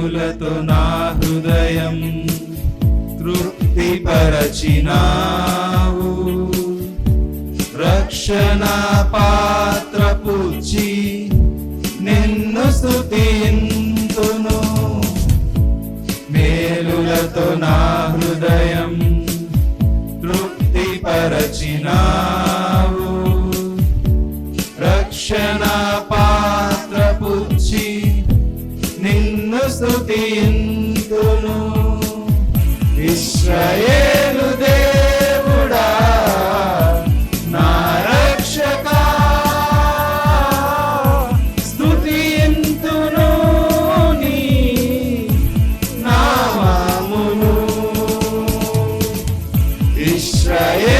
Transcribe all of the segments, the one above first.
మేలులతో నా హృదయం తృప్తిపరచినావు. రక్షణ పా క్రీస్తును ఇస్రాయేలు దేవుడా నా రక్షకా. స్తుతింతును నీ నామమును. ఇస్రాయేలు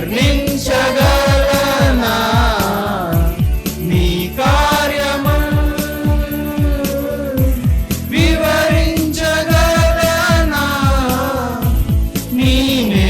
కర్ణించగలనా నీ కార్యము వివరించగలనా? నీ నే